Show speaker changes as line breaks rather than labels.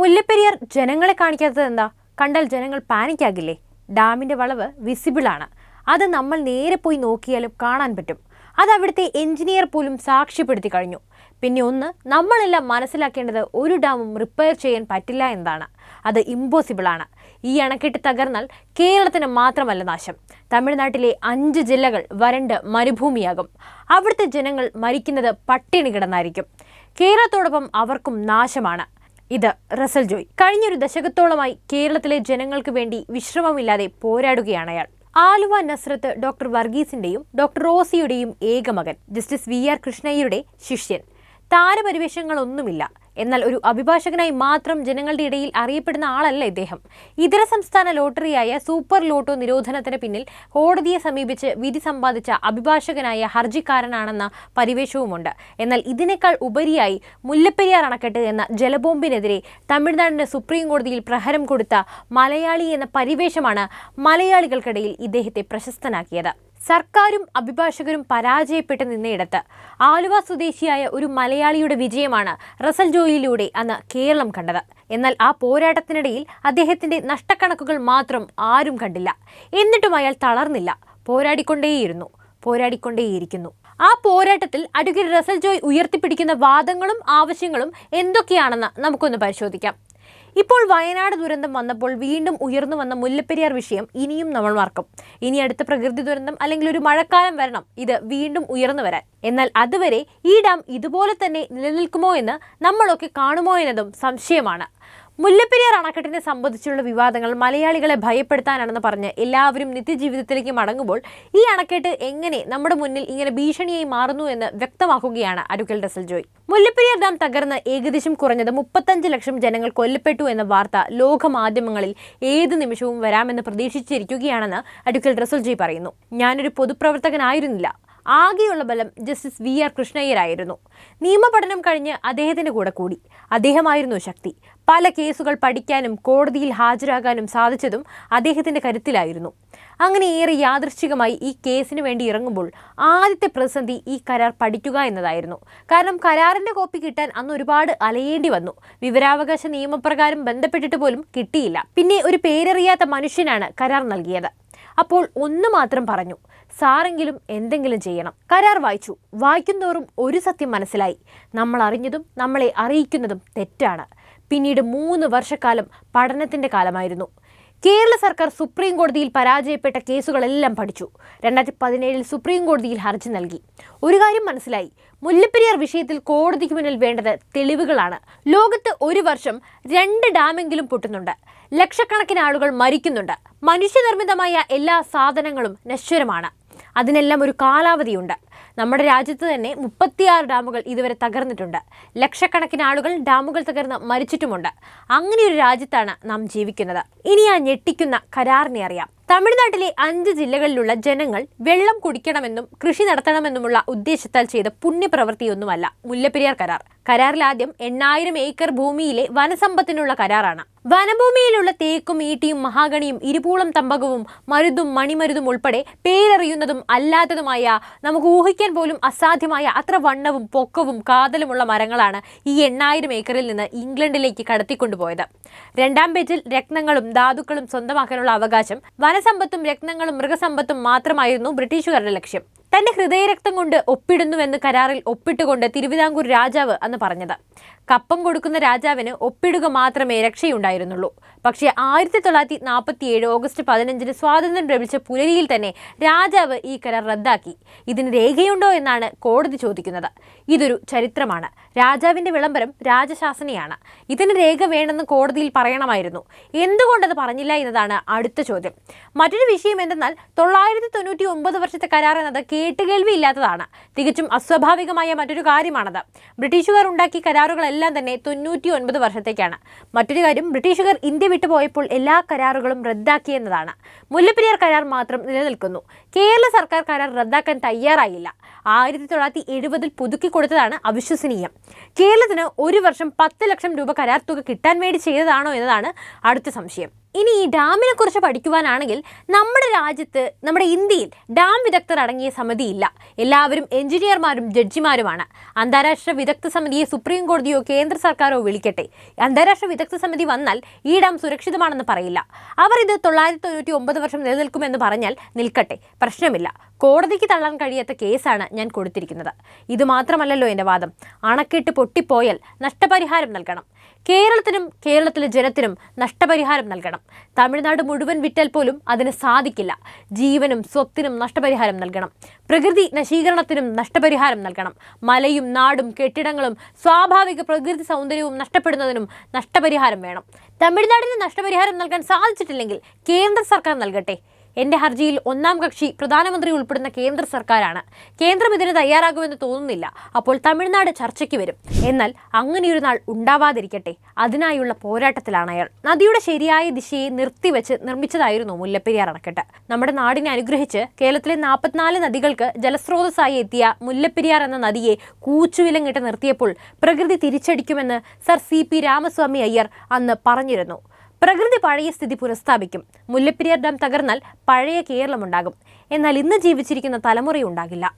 മുല്ലപ്പെരിയാർ ജനങ്ങളെ കാണിക്കാത്തത് എന്താ? കണ്ടാൽ ജനങ്ങൾ പാനിക്കാകില്ലേ ഡാമിന്റെ വളവ് വിസിബിളാണ് അത് നമ്മൾ നേരെ പോയി നോക്കിയാലും കാണാൻ പറ്റും. അത് അവിടുത്തെ എഞ്ചിനീയർ പോലും സാക്ഷ്യപ്പെടുത്തി കഴിഞ്ഞു. പിന്നെ ഒന്ന് നമ്മളെല്ലാം മനസ്സിലാക്കേണ്ടത് ഒരു ഡാമും റിപ്പയർ ചെയ്യാൻ പറ്റില്ല എന്നാണ്. അത് ഇമ്പോസിബിൾ ആണ്. ഈ അണക്കെട്ട് തകർന്നാൽ കേരളത്തിന് മാത്രമല്ല നാശം. തമിഴ്നാട്ടിലെ അഞ്ച് ജില്ലകൾ വരണ്ട് മരുഭൂമിയാകും. അവിടുത്തെ ജനങ്ങൾ മരിക്കുന്നത് പട്ടിണി കിടന്നായിരിക്കും. കേരളത്തോടൊപ്പം അവർക്കും നാശമാണ്. ഇത് റസൽ ജോയ്. കഴിഞ്ഞൊരു ദശകത്തോളമായി കേരളത്തിലെ ജനങ്ങൾക്ക് വേണ്ടി വിശ്രമമില്ലാതെ പോരാടുകയാണ് അയാൾ. ആലുവ നസ്രത്ത് ഡോക്ടർ വർഗീസിന്റെയും ഡോക്ടർ റോസിയുടെയും ഏകമകൻ ജസ്റ്റിസ് വി ആർ കൃഷ്ണയ്യരുടെ ശിഷ്യൻ. താരപരിവേഷങ്ങളൊന്നുമില്ല. എന്നാൽ ഒരു അഭിഭാഷകനായി മാത്രം ജനങ്ങളുടെ ഇടയിൽ അറിയപ്പെടുന്ന ആളല്ല ഇദ്ദേഹം. ഇതര സംസ്ഥാന ലോട്ടറിയായ സൂപ്പർ ലോട്ടോ നിരോധനത്തിന് പിന്നിൽ കോടതിയെ സമീപിച്ച് വിധി സമ്പാദിച്ച അഭിഭാഷകനായ ഹർജിക്കാരനാണെന്ന പരിവേഷവുമുണ്ട്. എന്നാൽ ഇതിനേക്കാൾ ഉപരിയായി മുല്ലപ്പെരിയാർ അണക്കെട്ട് എന്ന ജലബോംബിനെതിരെ തമിഴ്നാടിന് സുപ്രീം കോടതിയിൽ പ്രഹരം കൊടുത്ത മലയാളി എന്ന പരിവേഷമാണ് മലയാളികൾക്കിടയിൽ ഇദ്ദേഹത്തെ പ്രശസ്തനാക്കിയത്. സർക്കാരും അഭിഭാഷകരും പരാജയപ്പെട്ട് നിന്നയിടത്ത് ആലുവ സ്വദേശിയായ ഒരു മലയാളിയുടെ വിജയമാണ് റസൽ ജോയിലൂടെ അന്ന് കേരളം കണ്ടത്. എന്നാൽ ആ പോരാട്ടത്തിനിടയിൽ അദ്ദേഹത്തിന്റെ നഷ്ടക്കണക്കുകൾ മാത്രം ആരും കണ്ടില്ല. എന്നിട്ടും അയാൾ തളർന്നില്ല. പോരാടിക്കൊണ്ടേയിരുന്നു. പോരാടിക്കൊണ്ടേയിരിക്കുന്നു. ആ പോരാട്ടത്തിൽ അഡ്വക്കേറ്റ് റസൽ ജോയ് ഉയർത്തിപ്പിടിക്കുന്ന വാദങ്ങളും ആവശ്യങ്ങളും എന്തൊക്കെയാണെന്ന് നമുക്കൊന്ന് പരിശോധിക്കാം. ഇപ്പോൾ വയനാട് ദുരന്തം വന്നപ്പോൾ വീണ്ടും ഉയർന്നു വന്ന മുല്ലപ്പെരിയാർ വിഷയം ഇനിയും നമ്മൾ മറക്കും. ഇനി അടുത്ത പ്രകൃതി ദുരന്തം അല്ലെങ്കിൽ ഒരു മഴക്കാലം വരണം. ഇത് വീണ്ടും ഉയർന്നു വരാൻ. എന്നാൽ അതുവരെ ഈ ഡാം ഇതുപോലെ തന്നെ നിലനിൽക്കുമോ എന്ന് നമ്മളൊക്കെ കാണുമോ എന്നതും സംശയമാണ്. മുല്ലപ്പെരിയാർ അണക്കെട്ടിനെ സംബന്ധിച്ചുള്ള വിവാദങ്ങൾ മലയാളികളെ ഭയപ്പെടുത്താനാണെന്ന് പറഞ്ഞ് എല്ലാവരും നിത്യജീവിതത്തിലേക്ക് മടങ്ങുമ്പോൾ ഈ അണക്കെട്ട് എങ്ങനെ നമ്മുടെ മുന്നിൽ ഇങ്ങനെ ഭീഷണിയായി മാറുന്നു എന്ന് വ്യക്തമാക്കുകയാണ് അരുക്കൽ ഡസൽ ജോയ്. മുല്ലപ്പെരിയാർ ഡാം തകർന്ന് ഏകദേശം കുറഞ്ഞത് മുപ്പത്തഞ്ച് ലക്ഷം ജനങ്ങൾ കൊല്ലപ്പെട്ടു എന്ന വാർത്ത ലോകമാധ്യമങ്ങളിൽ ഏത് നിമിഷവും വരാമെന്ന് പ്രതീക്ഷിച്ചിരിക്കുകയാണെന്ന് അഡ്വക്കൽ റസൽ ജോയ് പറയുന്നു. ഞാനൊരു പൊതുപ്രവർത്തകനായിരുന്നില്ല. ആകെയുള്ള ബലം ജസ്റ്റിസ് വി ആർ കൃഷ്ണയ്യരായിരുന്നു. നിയമപഠനം കഴിഞ്ഞ് അദ്ദേഹത്തിന്റെ കൂടെ കൂടി. അദ്ദേഹമായിരുന്നു ശക്തി. പല കേസുകൾ പഠിക്കാനും കോടതിയിൽ ഹാജരാകാനും സാധിച്ചതും അദ്ദേഹത്തിന്റെ കരുത്തിലായിരുന്നു. അങ്ങനെ ഏറെ യാദൃശ്ചികമായി ഈ കേസിന് വേണ്ടി ഇറങ്ങുമ്പോൾ ആദ്യത്തെ പ്രതിസന്ധി ഈ കരാർ പഠിക്കുക എന്നതായിരുന്നു. കാരണം കരാറിന്റെ കോപ്പി കിട്ടാൻ അന്ന് ഒരുപാട് അലയേണ്ടി വന്നു. വിവരാവകാശ നിയമപ്രകാരം ബന്ധപ്പെട്ടിട്ട് പോലും കിട്ടിയില്ല. പിന്നെ ഒരു പേരറിയാത്ത മനുഷ്യനാണ് കരാർ നൽകിയത്. അപ്പോൾ ഒന്ന് മാത്രം പറഞ്ഞു. സാറെങ്കിലും എന്തെങ്കിലും ചെയ്യണം. കരാർ വായിച്ചു. വായിക്കുന്തോറും ഒരു സത്യം മനസ്സിലായി. നമ്മൾ അറിഞ്ഞതും നമ്മളെ അറിയിക്കുന്നതും തെറ്റാണ്. പിന്നീട് മൂന്ന് വർഷക്കാലം പഠനത്തിന്റെ കാലമായിരുന്നു. കേരള സർക്കാർ സുപ്രീം കോടതിയിൽ പരാജയപ്പെട്ട കേസുകളെല്ലാം പഠിച്ചു. രണ്ടായിരത്തി പതിനേഴിൽ സുപ്രീം കോടതിയിൽ ഹർജി നൽകി. ഒരു കാര്യം മനസ്സിലായി. മുല്ലപ്പെരിയാർ വിഷയത്തിൽ കോടതിക്ക് മുന്നിൽ വേണ്ടത് തെളിവുകളാണ്. ലോകത്ത് ഒരു വർഷം രണ്ട് ഡാമെങ്കിലും പൊട്ടുന്നുണ്ട്. ലക്ഷക്കണക്കിന് ആളുകൾ മരിക്കുന്നുണ്ട്. മനുഷ്യനിർമ്മിതമായ എല്ലാ സാധനങ്ങളും നശ്വരമാണ്. അതിനെല്ലാം ഒരു കാലാവധിയുണ്ട്. നമ്മുടെ രാജ്യത്ത് തന്നെ മുപ്പത്തിയാറ് ഡാമുകൾ ഇതുവരെ തകർന്നിട്ടുണ്ട്. ലക്ഷക്കണക്കിന് ആളുകൾ ഡാമുകൾ തകർന്ന് മരിച്ചിട്ടുമുണ്ട്. അങ്ങനെയൊരു രാജ്യത്താണ് നാം ജീവിക്കുന്നത്. ഇനി ആ ഞെട്ടിക്കുന്ന കരാറിനെ അറിയാം. തമിഴ്നാട്ടിലെ അഞ്ച് ജില്ലകളിലുള്ള ജനങ്ങൾ വെള്ളം കുടിക്കണമെന്നും കൃഷി നടത്തണമെന്നുമുള്ള ഉദ്ദേശത്താൽ ചെയ്ത പുണ്യപ്രവൃത്തിയൊന്നുമല്ല മുല്ലപ്പെരിയാർ കരാർ. കരാറിൽ ആദ്യം എണ്ണായിരം ഏക്കർ ഭൂമിയിലെ വനസമ്പത്തിനുള്ള കരാറാണ്. വനഭൂമിയിലുള്ള തേക്കും ഈട്ടിയും മഹാഗണിയും ഇരുപൂളം തമ്പകവും മരുതും മണിമരുതും ഉൾപ്പെടെ പേരറിയുന്നതും അല്ലാത്തതുമായ നമുക്ക് ഊഹിക്കാൻ പോലും അസാധ്യമായ അത്ര വണ്ണവും പൊക്കവും കാതലുമുള്ള മരങ്ങളാണ് ഈ എണ്ണായിരം ഏക്കറിൽ നിന്ന് ഇംഗ്ലണ്ടിലേക്ക് കടത്തിക്കൊണ്ടുപോയത്. രണ്ടാം പേജിൽ രത്നങ്ങളും ധാതുക്കളും സ്വന്തമാക്കാനുള്ള അവകാശം വനസമ്പത്തും രത്നങ്ങളും മൃഗസമ്പത്തും മാത്രമായിരുന്നു ബ്രിട്ടീഷുകാരുടെ ലക്ഷ്യം. തന്റെ ഹൃദയരക്തം കൊണ്ട് ഒപ്പിടുന്നുവെന്ന് കരാറിൽ ഒപ്പിട്ടുകൊണ്ട് തിരുവിതാംകൂർ രാജാവ് അന്ന് പറഞ്ഞത്. കപ്പം കൊടുക്കുന്ന രാജാവിന് ഒപ്പിടുക മാത്രമേ രക്ഷയുണ്ടായിരുന്നുള്ളൂ. പക്ഷേ ആയിരത്തി തൊള്ളായിരത്തി നാൽപ്പത്തി ഏഴ് ഓഗസ്റ്റ് പതിനഞ്ചിന് സ്വാതന്ത്ര്യം ലഭിച്ച പുലരിയിൽ തന്നെ രാജാവ് ഈ കരാർ റദ്ദാക്കി. ഇതിന് രേഖയുണ്ടോ എന്നാണ് കോടതി ചോദിക്കുന്നത്. ഇതൊരു ചരിത്രമാണ്. രാജാവിന്റെ വിളംബരം രാജശാസനയാണ്. ഇതിന് രേഖ വേണമെന്ന് കോടതിയിൽ പറയണമായിരുന്നു. എന്തുകൊണ്ടത് പറഞ്ഞില്ല എന്നതാണ് അടുത്ത ചോദ്യം. മറ്റൊരു വിഷയം എന്തെന്നാൽ തൊള്ളായിരത്തി തൊണ്ണൂറ്റി ഒമ്പത് വർഷത്തെ കരാർ എന്നത് കേട്ടുകേൾവിയില്ലാത്തതാണ്. തികച്ചും അസ്വാഭാവികമായ മറ്റൊരു കാര്യമാണത്. ബ്രിട്ടീഷുകാർ ഉണ്ടാക്കിയ കരാറുകളെല്ലാം തന്നെ തൊണ്ണൂറ്റി ഒൻപത് വർഷത്തേക്കാണ്. മറ്റൊരു കാര്യം ബ്രിട്ടീഷുകാർ ഇന്ത്യ വിട്ടുപോയപ്പോൾ എല്ലാ കരാറുകളും റദ്ദാക്കിയെന്നതാണ് മുല്ലപ്പെരിയാർ കരാർ മാത്രം നിലനിൽക്കുന്നു. കേരള സർക്കാർ കരാർ റദ്ദാക്കാൻ തയ്യാറായില്ല. ആയിരത്തി തൊള്ളായിരത്തി എഴുപതിൽ പുതുക്കി കൊടുത്തതാണ് അവിശ്വസനീയം. കേരളത്തിന് ഒരു വർഷം പത്ത് ലക്ഷം രൂപ കരാർ തുക കിട്ടാൻ വേണ്ടി ചെയ്തതാണോ എന്നതാണ് അടുത്ത സംശയം. ഇനി ഈ ഡാമിനെ കുറിച്ച് പഠിക്കുവാനാണെങ്കിൽ നമ്മുടെ രാജ്യത്ത് നമ്മുടെ ഇന്ത്യയിൽ ഡാം വിദഗ്ധർ അടങ്ങിയ സമിതി ഇല്ല. എല്ലാവരും എഞ്ചിനീയർമാരും ജഡ്ജിമാരുമാണ്. അന്താരാഷ്ട്ര വിദഗ്ധ സമിതിയെ സുപ്രീം കോടതിയോ കേന്ദ്ര സർക്കാരോ വിളിക്കട്ടെ. അന്താരാഷ്ട്ര വിദഗ്ധ സമിതി വന്നാൽ ഈ ഡാം സുരക്ഷിതമാണെന്ന് പറയില്ല. അവർ ഇത് തൊള്ളായിരത്തി തൊണ്ണൂറ്റി ഒമ്പത് വർഷം നിലനിൽക്കുമെന്ന് പറഞ്ഞാൽ നിൽക്കട്ടെ. പ്രശ്നമില്ല. കോടതിക്ക് തള്ളാൻ കഴിയാത്ത കേസാണ് ഞാൻ കൊടുത്തിരിക്കുന്നത്. ഇത് മാത്രമല്ലല്ലോ എന്റെ വാദം. അണക്കെട്ട് പൊട്ടിപ്പോയാൽ നഷ്ടപരിഹാരം നൽകണം. കേരളത്തിനും കേരളത്തിലെ ജനത്തിനും നഷ്ടപരിഹാരം നൽകണം. തമിഴ്നാട് മുഴുവൻ വിറ്റാൽ പോലും അതിന് സാധിക്കില്ല. ജീവനും സ്വത്തിനും നഷ്ടപരിഹാരം നൽകണം. പ്രകൃതി നശീകരണത്തിനും നഷ്ടപരിഹാരം നൽകണം. മലയും നാടും കെട്ടിടങ്ങളും സ്വാഭാവിക പ്രകൃതി സൗന്ദര്യവും നഷ്ടപ്പെടുന്നതിനും നഷ്ടപരിഹാരം വേണം. തമിഴ്നാടിന് നഷ്ടപരിഹാരം നൽകാൻ സാധിച്ചിട്ടില്ലെങ്കിൽ കേന്ദ്ര സർക്കാർ നൽകട്ടെ? എന്റെ ഹർജിയിൽ ഒന്നാം കക്ഷി പ്രധാനമന്ത്രി ഉൾപ്പെടുന്ന കേന്ദ്ര സർക്കാരാണ്. കേന്ദ്രം ഇതിന് തയ്യാറാകുമെന്ന് തോന്നുന്നില്ല. അപ്പോൾ തമിഴ്നാട് ചർച്ചയ്ക്ക് വരും. എന്നാൽ അങ്ങനെയൊരു നാൾ ഉണ്ടാവാതിരിക്കട്ടെ. അതിനായുള്ള പോരാട്ടത്തിലാണ് അയാൾ. നദിയുടെ ശരിയായ ദിശയെ നിർത്തിവെച്ച് നിർമ്മിച്ചതായിരുന്നു മുല്ലപ്പെരിയാർ അണക്കെട്ട്. നമ്മുടെ നാടിനെ അനുഗ്രഹിച്ച് കേരളത്തിലെ നാൽപ്പത്തിനാല് നദികൾക്ക് ജലസ്രോതസ്സായി എത്തിയ മുല്ലപ്പെരിയാർ എന്ന നദിയെ കൂച്ചുവിലങ്ങിട്ട് നിർത്തിയപ്പോൾ പ്രകൃതി തിരിച്ചടിക്കുമെന്ന് sir C P Ramaswamy Iyer അന്ന് പറഞ്ഞിരുന്നു. പ്രകൃതി പഴയ സ്ഥിതി പുനഃസ്ഥാപിക്കും. മുല്ലപ്പെരിയാർ ഡാം തകർന്നാൽ പഴയ കേരളമുണ്ടാകും. എന്നാൽ ഇന്ന് ജീവിച്ചിരിക്കുന്ന തലമുറയുണ്ടാകില്ല.